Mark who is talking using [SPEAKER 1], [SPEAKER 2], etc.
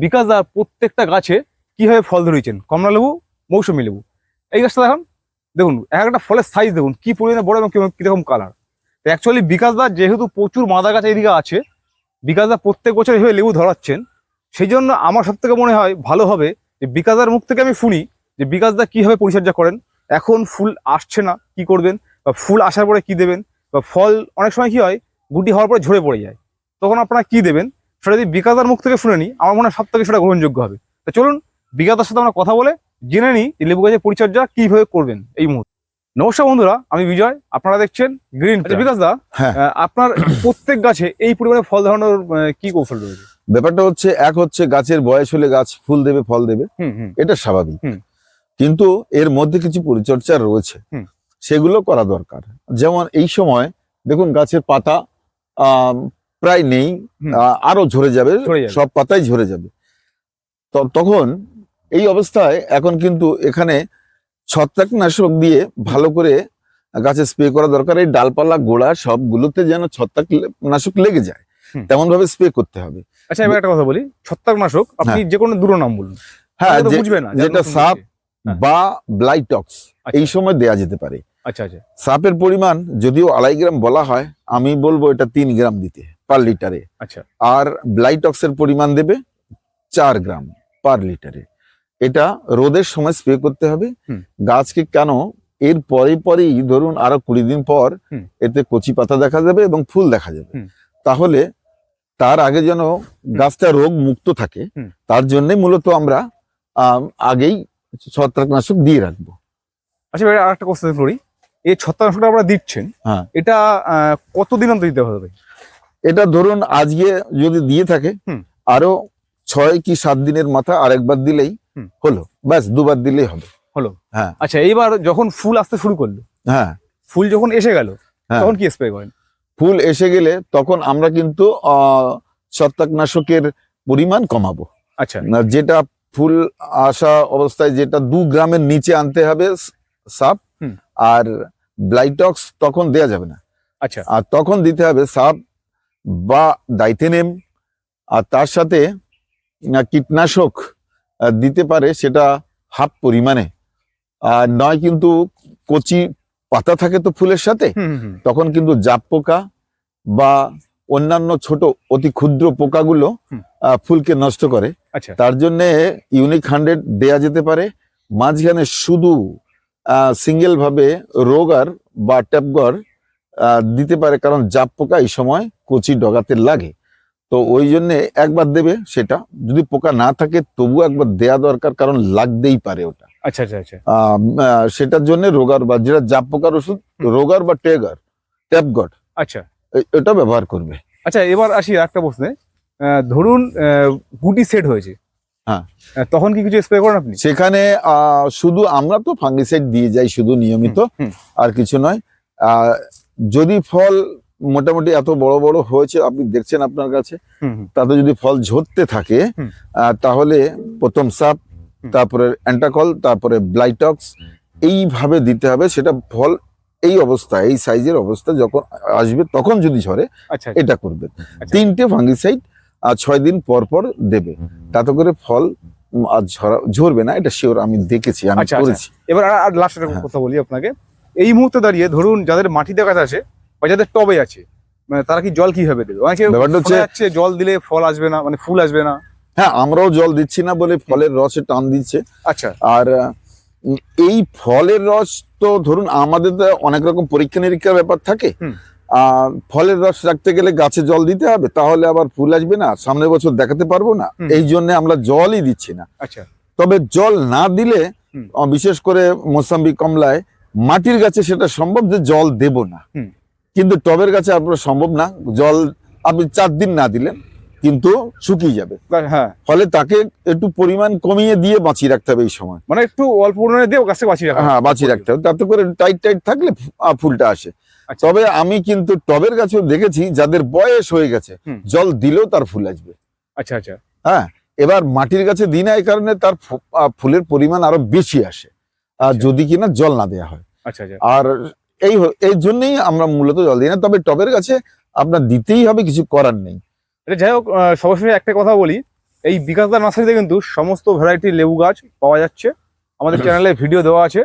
[SPEAKER 1] বিকাশ দা প্রত্যেকটা গাছে কীভাবে ফল ধরিয়েছেন কমলা লেবু, মৌসুমি লেবু। এই গাছটা দেখান। দেখুন, এক একটা ফলের সাইজ দেখুন, কি পরিমাণে বড় এবং কিরকম- কীরকম কালার তো অ্যাকচুয়ালি বিকাশ দা যেহেতু প্রচুর মাদা গাছ এদিকে আছে, বিকাশ দা প্রত্যেক বছর এভাবে লেবু ধরাচ্ছেন। সেই জন্য আমার সব থেকে মনে হয় ভালো হবে যে বিকাশদার মুখ থেকে আমি শুনি যে বিকাশ দা কীভাবে পরিচর্যা করেন। এখন ফুল আসছে না, কি করবেন? বা ফুল আসার পরে কি দেবেন? বা ফল অনেক সময় কি হয়, গুটি হওয়ার পরে ঝরে পড়ে যায়। তখন আপনারা কি দেবেন? সেটা যদি বিকাশদার মুখ থেকে শুনে নিই আমার মনে হয় সব থেকে সেটা গ্রহণযোগ্য হবে। তো চলুন বিকাশদার সাথে আমরা কথা বলে জেনে নিই যে লেবু গাছের পরিচর্যা কীভাবে করবেন এই মুহূর্তে। নমস্কার বন্ধুরা আমি বিজয় আপনারা দেখছেন গ্রিন বিকাশ দা
[SPEAKER 2] হ্যাঁ।
[SPEAKER 1] আপনার প্রত্যেক গাছে এই পরিমাণে ফল ধরানোর কি কৌশল রয়েছে?
[SPEAKER 2] ব্যাপারটা হচ্ছে এক হচ্ছে গাছের বয়স হলে গাছ ফুল দেবে ফল দেবে। এটা স্বাভাবিক। কিন্তু এর মধ্যে কিছু পরিচর্যা রয়েছে। সেগুলো করা দরকার। যেমন এই সময় দেখুন গাছের পাতা প্রায় নেই আরও ঝরে যাবে সব পাতাই ঝরে যাবে। তখন এই অবস্থায় এখন কিন্তু এখানে ছত্রাকনাশক দিয়ে ভালো করে গাছে স্প্রে করা দরকার। এই ডালপালা গোড়া সবগুলোতে যেন ছত্রাকনাশক লেগে যায় তেমন ভাবে স্প্রে করতে হবে।
[SPEAKER 1] আচ্ছা এবার একটা কথা বলি। ছত্রাকনাশক আপনি যে কোনো দুটো নাম বলুন।
[SPEAKER 2] হ্যাঁ
[SPEAKER 1] বুঝবে না
[SPEAKER 2] যেটা সাপ
[SPEAKER 1] হ্যাঁ।
[SPEAKER 2] বা ব্লাইটক্স
[SPEAKER 1] আচ্ছা,
[SPEAKER 2] এই সময় দেয়া যেতে পারে।
[SPEAKER 1] আচ্ছা আচ্ছা।
[SPEAKER 2] সাপের পরিমাণ যদিও আড়াই গ্রাম বলা হয় আমি বলব এটা তিন গ্রাম দিতে পার লিটারে
[SPEAKER 1] আচ্ছা।
[SPEAKER 2] আর ব্লাইটক্সের পরিমাণ দেবে চার গ্রাম পার লিটারে এটা রোদের সময় স্প্রে করতে হবে। গাছকে কেন? এর পরে পরেই ধরুন আরও কুড়ি দিন পর এতে কচি পাতা দেখা যাবে এবং ফুল দেখা যাবে। তাহলে তার আগে যেন গাছটা রোগ মুক্ত থাকে তার জন্য মূলত আমরা আগেই ছত্রাকনাশক দিয়ে রাখব।
[SPEAKER 1] আচ্ছা আর একটা কোশ্চেন করি এই ছত্রাকনাশকটা আপনারা দিচ্ছেন
[SPEAKER 2] হ্যাঁ।
[SPEAKER 1] এটা কতদিন অন্তর দিতে হবে
[SPEAKER 2] এটা ধরুন আজকে যদি দিয়ে থাকে। আরও ছয় কি সাত দিনের মাথা আরেকবার দিলেই। হলো ব্যাস দুবার দিলেই হবে
[SPEAKER 1] হলো
[SPEAKER 2] হ্যাঁ।
[SPEAKER 1] আচ্ছা এইবার যখন ফুল আসতে শুরু করল
[SPEAKER 2] হ্যাঁ
[SPEAKER 1] ফুল যখন এসে গেল
[SPEAKER 2] হ্যাঁ।
[SPEAKER 1] তখন কি স্প্রে করেন
[SPEAKER 2] ফুল এসে গেলে তখন আমরা কিন্তু ছত্রাকনাশকের পরিমাণ কমাবো
[SPEAKER 1] আচ্ছা
[SPEAKER 2] না, যেটা ফুল আসা অবস্থায় যেটা দু গ্রামের নিচে আনতে হবে সাপ। আর ব্লাইটক্স তখন দেয়া যাবে না।
[SPEAKER 1] আচ্ছা।
[SPEAKER 2] আর তখন দিতে হবে সাপ বা দাইথেনেম আর তার সাথে কীটনাশক দিতে পারে সেটা হাফ পরিমাণে। আর নয় কিন্তু কচি পাতা থাকে তো ফুলের সাথে তখন কিন্তু জাপ পোকা বা অন্যান্য ছোট অতি ক্ষুদ্র পোকাগুলো ফুলকে নষ্ট করে।
[SPEAKER 1] আচ্ছা।
[SPEAKER 2] তার জন্য ইউনিক হান্ড্রেড দেয়া যেতে পারে। মাঝখানে শুধু সিঙ্গেল ভাবে রোগার বা ট্যাপগর দিতে পারে কারণ জাপ পোকা এই সময় কচি ডগাতে লাগে। তো ওই জন্য একবার দেবে সেটা। যদি পোকা না থাকে তবু একবার দেয়া দরকার কারণ লাগতেই পারে ওটা।
[SPEAKER 1] আচ্ছা আচ্ছা আচ্ছা।
[SPEAKER 2] সেটার জন্য রোগার বা যেটা জাপ পোকার ওষুধ। রোগার বা টেগার ট্যাপগট
[SPEAKER 1] আচ্ছা।
[SPEAKER 2] এটা ব্যবহার করবে।
[SPEAKER 1] আচ্ছা এবার আসি একটা প্রশ্নে। ধরুন গুটি সেট হয়েছে।
[SPEAKER 2] হ্যাঁ।
[SPEAKER 1] তখন কি কিছু স্প্রে করেন আপনি?
[SPEAKER 2] সেখানে শুধু আমরা তো ফাঙ্গিসাইড দিয়ে যাই শুধু নিয়মিত আর কিছু নয়। যদি ফল মোটামুটি এত বড় বড় হয়েছে আপনি দেখছেন আপনার কাছে তাতে যদি ফল ঝরতে থাকে। তাহলে প্রথম সাপ তারপরে অ্যান্টাকল তারপরে ব্লাইটক্স এইভাবে দিতে হবে সেটা ফল এই অবস্থা এই সাইজের অবস্থা যখন আসবে তখন যদি ঝরে
[SPEAKER 1] আচ্ছা আচ্ছা,
[SPEAKER 2] এটা করবে
[SPEAKER 1] আচ্ছা।
[SPEAKER 2] তিনটে ফাঙ্গিসাইড ছয় দিন পর পর দেবে। তাতে করে ফল আর ঝরা ঝরবে না এটা শিওর আমি দেখেছি আমি
[SPEAKER 1] আচ্ছা, আচ্ছা।
[SPEAKER 2] করেছি।
[SPEAKER 1] এবার আর- আর লাস্ট একটা
[SPEAKER 2] হ্যাঁ।
[SPEAKER 1] কথা বলি আপনাকে। এই মুহূর্তে দাঁড়িয়ে ধরুন যাদের মাটিতে গাছ আছে বা যাদের টবে আছে মানে তারা কি জল কীভাবে দেবে? অনেকে
[SPEAKER 2] ব্যাপারটা হচ্ছে-
[SPEAKER 1] জল দিলে ফল আসবে না মানে ফুল আসবে না।
[SPEAKER 2] হ্যাঁ আমরাও জল দিচ্ছি না বলে ফলের রসে টান দিচ্ছে।
[SPEAKER 1] আচ্ছা।
[SPEAKER 2] আর এই ফলের রস তো ধরুন আমাদের তো অনেক রকম পরীক্ষা নিরীক্ষার ব্যাপার থাকে। আর ফলের রস রাখতে গেলে গাছে জল দিতে হবে তাহলে আবার ফুল আসবে না সামনের বছর দেখাতে পারব না। এই জন্য আমরা জলই দিচ্ছি না।
[SPEAKER 1] আচ্ছা।
[SPEAKER 2] তবে জল না দিলে বিশেষ করে মোসাম্বি কমলায় মাটির গাছে সেটা সম্ভব যে জল দেব না। কিন্তু টবের গাছে আপনার সম্ভব না। জল আপনি চার দিন না দিলেন কিন্তু শুকিয়ে যাবে।
[SPEAKER 1] হ্যাঁ
[SPEAKER 2] ফলে তাকে একটু পরিমাণ কমিয়ে দিয়ে বাঁচিয়ে রাখতে হবে এই সময়।
[SPEAKER 1] মানে একটু অল্প পরিমাণে দিয়ে গাছটা বাঁচিয়ে রাখা।
[SPEAKER 2] হ্যাঁ বাঁচিয়ে রাখতে হবে। তাতে করে টাইট টাইট থাকলে ফুলটা আসে।
[SPEAKER 1] আচ্ছা।
[SPEAKER 2] তবে আমি কিন্তু টবের গাছেও দেখেছি যাদের বয়স হয়ে গেছে জল দিলেও তার ফুল আসবে।
[SPEAKER 1] আচ্ছা আচ্ছা।
[SPEAKER 2] হ্যাঁ এবার মাটির গাছে দিই না এই কারণে তার ফুলের পরিমাণ আরও বেশি আসে। আর
[SPEAKER 1] আচ্ছা।
[SPEAKER 2] যদি কিনা জল না দেওয়া হয়।
[SPEAKER 1] আচ্ছা আচ্ছা।
[SPEAKER 2] আর এই এই জন্যই আমরা মূলত জল দিই না তবে টবের গাছে আপনার দিতেই হবে কিছু করার নেই।
[SPEAKER 1] এটা যাই হোক সঙ্গে একটা কথা বলি। এই বিকাশদার নার্সারিতে কিন্তু সমস্ত ভ্যারাইটির লেবু গাছ পাওয়া যাচ্ছে। আমাদের চ্যানেলে ভিডিও দেওয়া আছে।